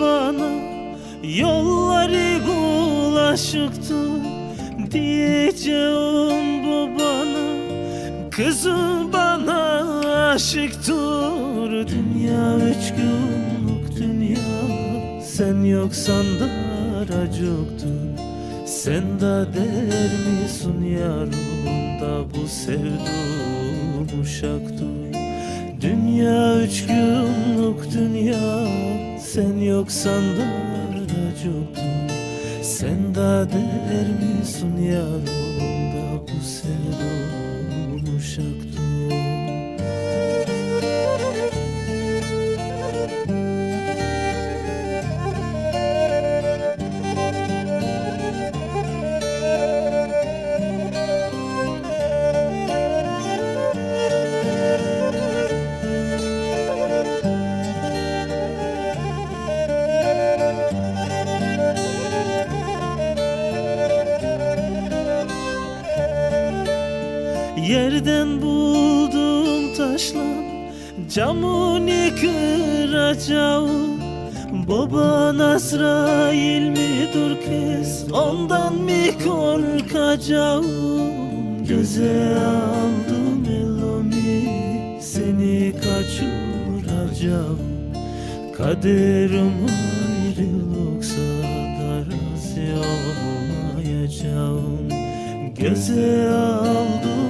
bana Yolları bulaşıktı Diyeceğim babana Kızım bana aşıktır Dünya üç günlük dünya. Sen yoksan da acıktır Sen de der misin yarın da bu sevduğum uşaktır Dünya üç günlük dünya Sen yoksan da acıktır Sen de der misin yarın Yerden buldum taşla Camını kıracağım Baba Nasrail midir kız Ondan mı korkacağım Göze aldım elomi Seni kaçıracağım. Kaderim ayrılıksa da razı olmayacağım. Göze aldım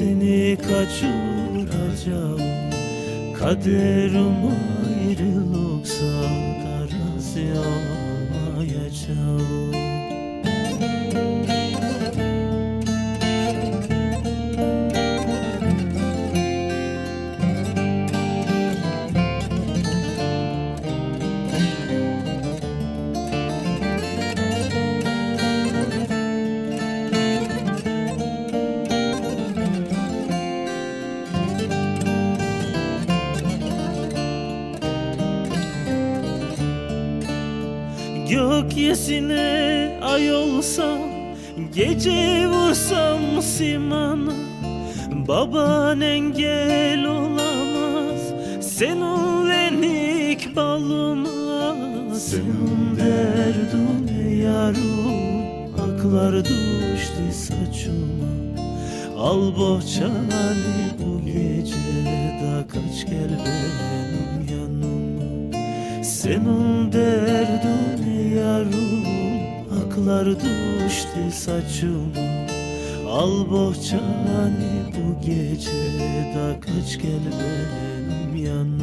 Seni kaçıracağım. Kaderim ayrılıksa da razı olmayacağım Gökyüzüne ay olsam Gece vursam simana Baban engel olamaz Seninle balıma Senin derdin yarım Aklar düştü saçıma. Al bohçanı bu gece da kaç gel benim yanıma. Senin derdin yarım Aklar düştü saçıma Al bohçanı bu gece da kaç gel benim yanıma